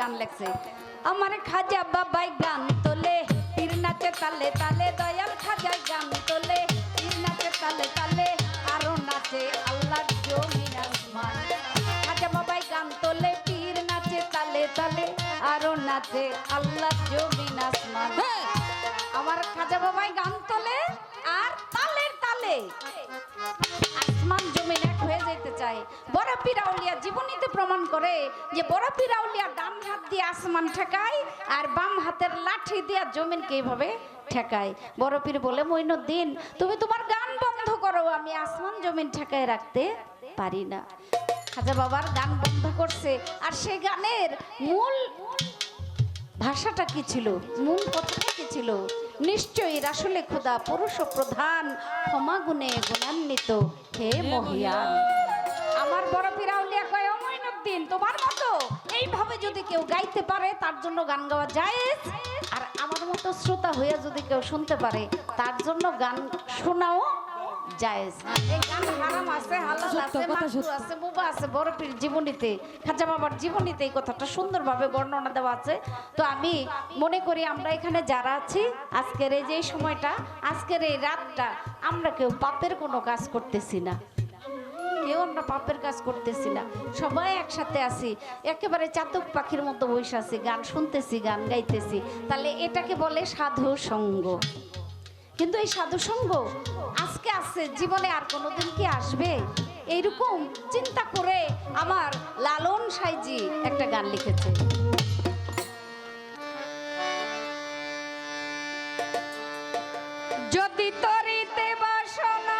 গান লেখছে। আমার খাজা বাবাই গান তোলে নাচে তালে তালে, দয়াল খাজাই গান তোলে নাচে তালে তালে, আরও নাচে আল্লাহ খাজা বাবাই গান তোলে নাচে তালে তালে, আরও নাচে আল্লাহ জমিন আসমান। আমার খাজা বাবাই গান তোলে আর তালের তালে। আসমান জমিন এক হয়ে যেতে চায়। বড় পিরাউলিয়া জীবনীতে করে যে বড় পিরাউলিয়া ডান হাত দিয়ে আসমান ঠেকায় আর বাম হাতের লাঠি দিয়ে জমিনকে এইভাবে ঠেকায়। বড় পীর বলে, মইনুদ্দিন, তুমি তোমার গান বন্ধ করো, আমি আসমান জমিন ঠেকায় রাখতে পারি না। খাজা বাবার গান বন্ধ করছে। আর সেই গানের মূল ভাষাটা কি ছিল? মূল কথাটা কি ছিল? নিশ্চয়ই রাসুলে খোদা পুরুষ প্রধান ক্ষমা গুণে গুণান্বিত, হে মহিয়ান। তোমার মতো। এইভাবে যদি কেউ গাইতে পারে তার জন্য গান গাওয়া যায় আর আমার মতো শ্রোতা হয়ে যদি কেউ শুনতে পারে তার জন্য গান শোনাও জায়েজ। এই গান হারাম আছে হালাল আছে মাকরু আছে বুবা আছে বড় পীর জীবনীতে খাজা বাবার জীবনীতে এই কথাটা সুন্দরভাবে বর্ণনা দেওয়া আছে। তো আমি মনে করি আমরা এখানে যারা আছি আজকের এই যে সময়টা আজকের এই রাতটা আমরা কেউ পাপের কোনো কাজ করতেছি না। কেউ আমরা পাপের কাজ করতেছি না। সবাই একসাথে আছি। একেবারে চাতক পাখির মতো বসে আছি, গান শুনতেছি, গান গাইতেছি। তাহলে এটাকে বলে সাধু সঙ্গ। কিন্তু এই সাধু সঙ্গ আজকে আছে, জীবনে আর কোনোদিন কি আসবে? এইরকম চিন্তা করে আমার লালন সাইজি একটা গান লিখেছে। যদি তরিতে বাসনা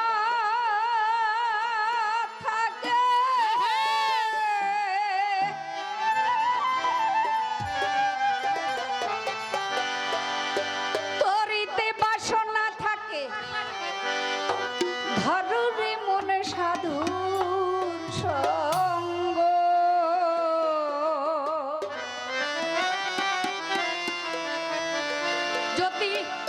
Shakti